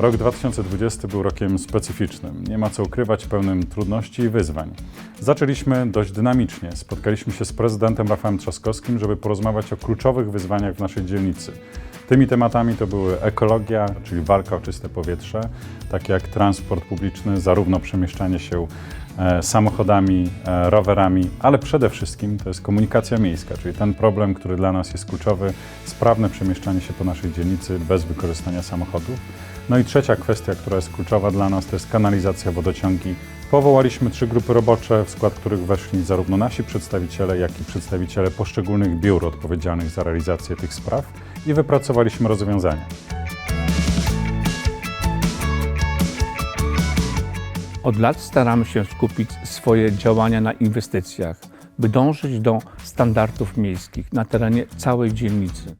Rok 2020 był rokiem specyficznym. Nie ma co ukrywać, pełnym trudności i wyzwań. Zaczęliśmy dość dynamicznie. Spotkaliśmy się z prezydentem Rafałem Trzaskowskim, żeby porozmawiać o kluczowych wyzwaniach w naszej dzielnicy. Tymi tematami to były ekologia, czyli walka o czyste powietrze, takie jak transport publiczny, zarówno przemieszczanie się e, samochodami, e, rowerami, ale przede wszystkim to jest komunikacja miejska, czyli ten problem, który dla nas jest kluczowy, sprawne przemieszczanie się po naszej dzielnicy bez wykorzystania samochodów. No i trzecia kwestia, która jest kluczowa dla nas, to jest kanalizacja, wodociągi. Powołaliśmy trzy grupy robocze, w skład których weszli zarówno nasi przedstawiciele, jak i przedstawiciele poszczególnych biur odpowiedzialnych za realizację tych spraw i wypracowaliśmy rozwiązania. Od lat staramy się skupić swoje działania na inwestycjach, by dążyć do standardów miejskich na terenie całej dzielnicy.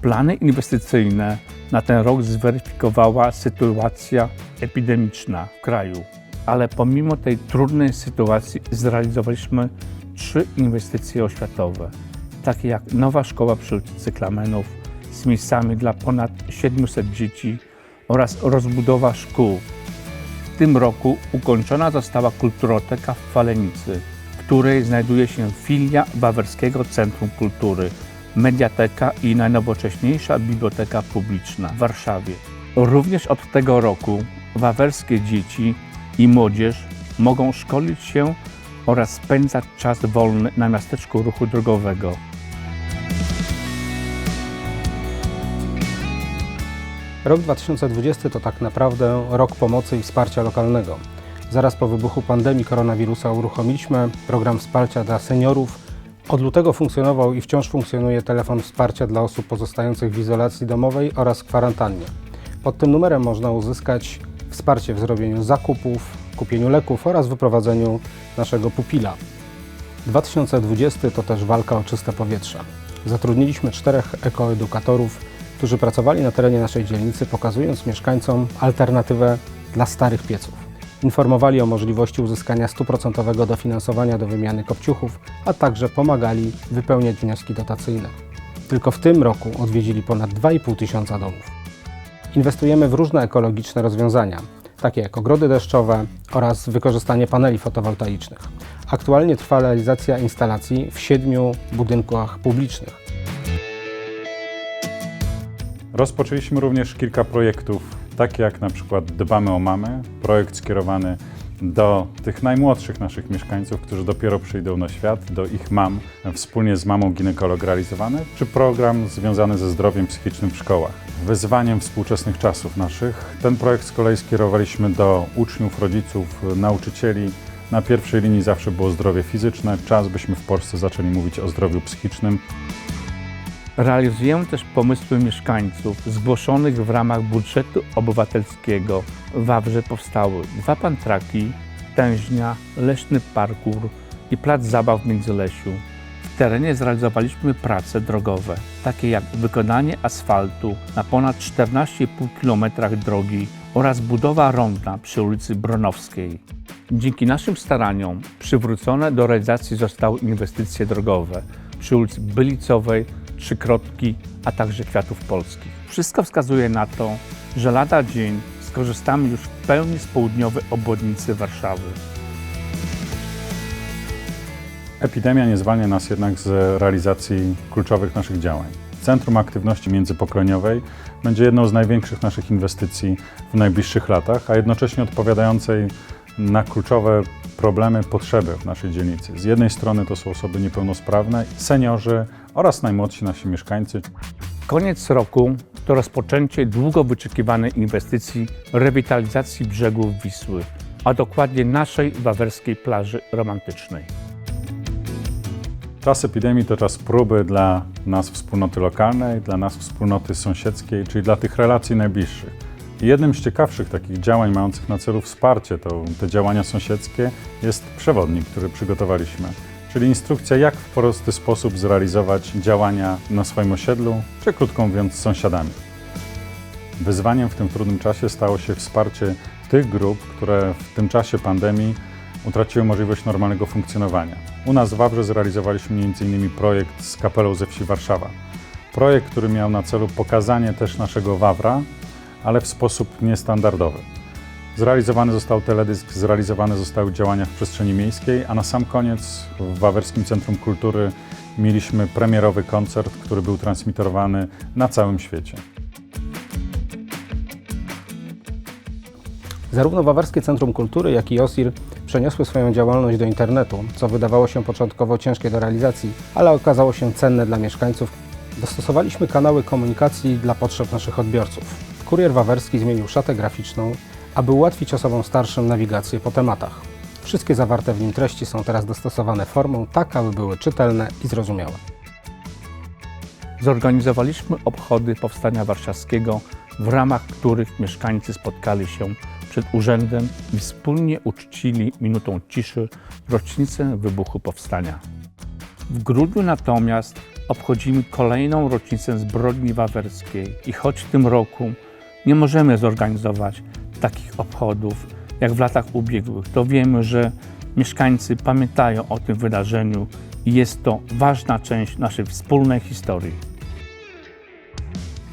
Plany inwestycyjne na ten rok zweryfikowała sytuacja epidemiczna w kraju, ale pomimo tej trudnej sytuacji zrealizowaliśmy trzy inwestycje oświatowe, takie jak nowa szkoła przy ulicy Cyklamenów z miejscami dla ponad 700 dzieci oraz rozbudowa szkół. W tym roku ukończona została kulturoteka w Falenicy, w której znajduje się filia Wawerskiego Centrum Kultury, mediateka i najnowocześniejsza biblioteka publiczna w Warszawie. Również od tego roku wawerskie dzieci i młodzież mogą szkolić się oraz spędzać czas wolny na miasteczku ruchu drogowego. Rok 2020 to tak naprawdę rok pomocy i wsparcia lokalnego. Zaraz po wybuchu pandemii koronawirusa uruchomiliśmy program wsparcia dla seniorów. Od lutego funkcjonował i wciąż funkcjonuje telefon wsparcia dla osób pozostających w izolacji domowej oraz kwarantannie. Pod tym numerem można uzyskać wsparcie w zrobieniu zakupów, kupieniu leków oraz wyprowadzeniu naszego pupila. 2020 to też walka o czyste powietrze. Zatrudniliśmy czterech ekoedukatorów, którzy pracowali na terenie naszej dzielnicy, pokazując mieszkańcom alternatywę dla starych pieców. Informowali o możliwości uzyskania stuprocentowego dofinansowania do wymiany kopciuchów, a także pomagali wypełniać wnioski dotacyjne. Tylko w tym roku odwiedzili ponad 2,5 tysiąca domów. Inwestujemy w różne ekologiczne rozwiązania, takie jak ogrody deszczowe oraz wykorzystanie paneli fotowoltaicznych. Aktualnie trwa realizacja instalacji w siedmiu budynkach publicznych. Rozpoczęliśmy również kilka projektów, takie jak na przykład Dbamy o Mamy, projekt skierowany do tych najmłodszych naszych mieszkańców, którzy dopiero przyjdą na świat, do ich mam, wspólnie z mamą ginekolog realizowany, czy program związany ze zdrowiem psychicznym w szkołach. Wyzwaniem współczesnych czasów naszych. Ten projekt z kolei skierowaliśmy do uczniów, rodziców, nauczycieli. Na pierwszej linii zawsze było zdrowie fizyczne. Czas, byśmy w Polsce zaczęli mówić o zdrowiu psychicznym. Realizujemy też pomysły mieszkańców zgłoszonych w ramach budżetu obywatelskiego. W Wawrze powstały dwa pantraki, tężnia, leśny parkur i plac zabaw w Międzylesiu. W terenie zrealizowaliśmy prace drogowe, takie jak wykonanie asfaltu na ponad 14,5 km drogi oraz budowa ronda przy ulicy Bronowskiej. Dzięki naszym staraniom przywrócone do realizacji zostały inwestycje drogowe przy ulicy Bylicowej, Trzykrotki, a także Kwiatów Polskich. Wszystko wskazuje na to, że lada dzień skorzystamy już w pełni z południowej obwodnicy Warszawy. Epidemia nie zwalnia nas jednak z realizacji kluczowych naszych działań. Centrum Aktywności Międzypokoleniowej będzie jedną z największych naszych inwestycji w najbliższych latach, a jednocześnie odpowiadającej na kluczowe problemy, potrzeby w naszej dzielnicy. Z jednej strony to są osoby niepełnosprawne, seniorzy oraz najmłodsi nasi mieszkańcy. Koniec roku to rozpoczęcie długo wyczekiwanej inwestycji rewitalizacji brzegów Wisły, a dokładnie naszej wawerskiej plaży romantycznej. Czas epidemii to czas próby dla nas wspólnoty lokalnej, dla nas wspólnoty sąsiedzkiej, czyli dla tych relacji najbliższych. Jednym z ciekawszych takich działań mających na celu wsparcie to, te działania sąsiedzkie jest przewodnik, który przygotowaliśmy. Czyli instrukcja, jak w prosty sposób zrealizować działania na swoim osiedlu, czy krótko mówiąc z sąsiadami. Wyzwaniem w tym trudnym czasie stało się wsparcie tych grup, które w tym czasie pandemii utraciły możliwość normalnego funkcjonowania. U nas w Wawrze zrealizowaliśmy m.in. projekt z kapelą ze wsi Warszawa. Projekt, który miał na celu pokazanie też naszego Wawra, ale w sposób niestandardowy. Zrealizowany został teledysk, zrealizowane zostały działania w przestrzeni miejskiej, a na sam koniec w Wawerskim Centrum Kultury mieliśmy premierowy koncert, który był transmitowany na całym świecie. Zarówno Wawerskie Centrum Kultury, jak i OSIR przeniosły swoją działalność do internetu, co wydawało się początkowo ciężkie do realizacji, ale okazało się cenne dla mieszkańców. Dostosowaliśmy kanały komunikacji dla potrzeb naszych odbiorców. Kurier Wawerski zmienił szatę graficzną, aby ułatwić osobom starszym nawigację po tematach. Wszystkie zawarte w nim treści są teraz dostosowane formą tak, aby były czytelne i zrozumiałe. Zorganizowaliśmy obchody Powstania Warszawskiego, w ramach których mieszkańcy spotkali się przed urzędem i wspólnie uczcili minutą ciszy rocznicę wybuchu Powstania. W grudniu natomiast obchodzimy kolejną rocznicę zbrodni wawerskiej i choć w tym roku nie możemy zorganizować takich obchodów jak w latach ubiegłych, to wiemy, że mieszkańcy pamiętają o tym wydarzeniu i jest to ważna część naszej wspólnej historii.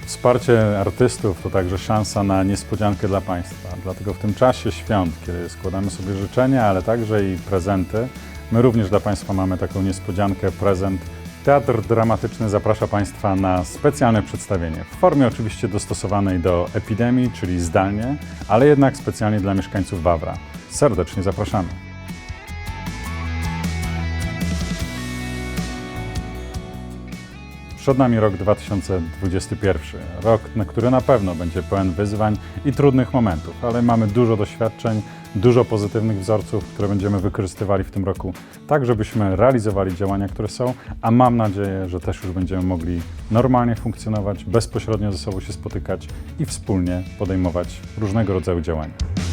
Wsparcie artystów to także szansa na niespodziankę dla Państwa. Dlatego w tym czasie świąt, kiedy składamy sobie życzenia, ale także i prezenty, my również dla Państwa mamy taką niespodziankę, prezent. Teatr Dramatyczny zaprasza Państwa na specjalne przedstawienie. W formie oczywiście dostosowanej do epidemii, czyli zdalnie, ale jednak specjalnie dla mieszkańców Wawra. Serdecznie zapraszamy. Przed nami rok 2021, rok, który na pewno będzie pełen wyzwań i trudnych momentów, ale mamy dużo doświadczeń, dużo pozytywnych wzorców, które będziemy wykorzystywali w tym roku, tak żebyśmy realizowali działania, które są, a mam nadzieję, że też już będziemy mogli normalnie funkcjonować, bezpośrednio ze sobą się spotykać i wspólnie podejmować różnego rodzaju działania.